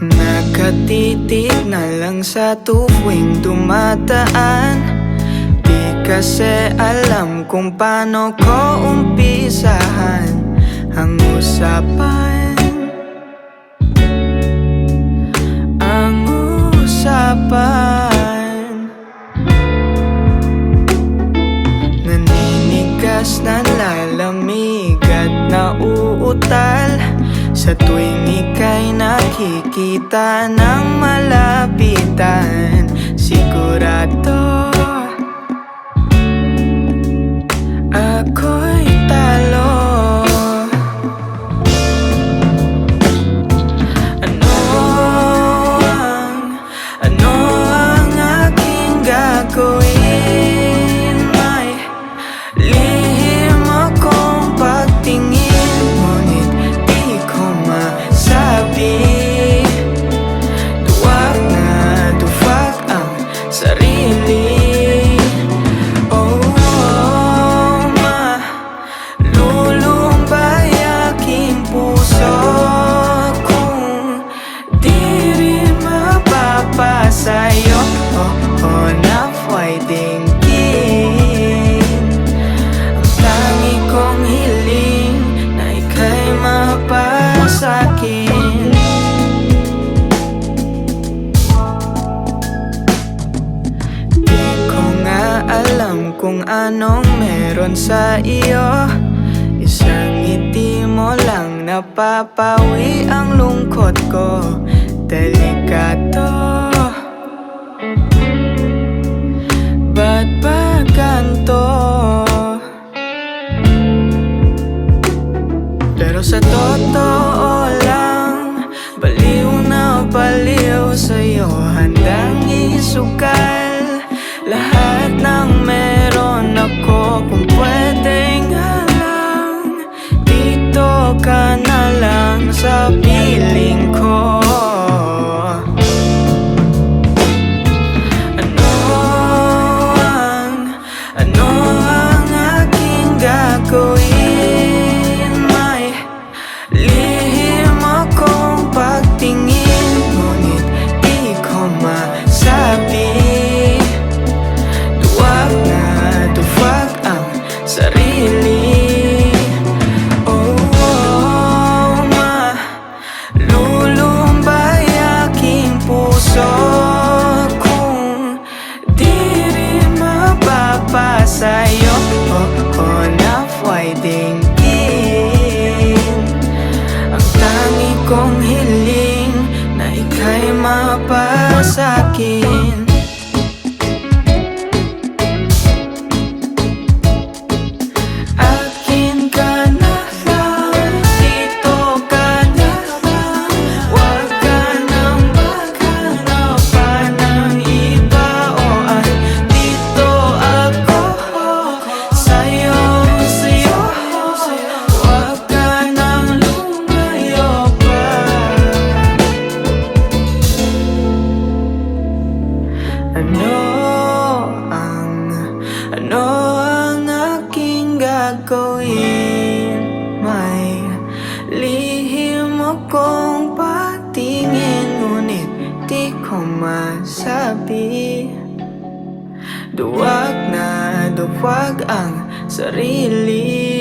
Nakatitig na lang sa tuwing dumataan. Di kasi alam kung paano ko umpisahan Ang usapan. Ang usapan. Sa tuwing ika'y nakikita ng malapitan Sigurado anong meron sa iyo? Isang ngiti mo lang napapawi ang lungkot ko. Delikato Ba't ba ganto? Pero sa totoo lang Baliw na baliw sa'yo Handang isukal Lahat piling na ika'y mapasa akin May lihim akong patingin Ngunit di ko masabi. Duwag na duwag ang sarili.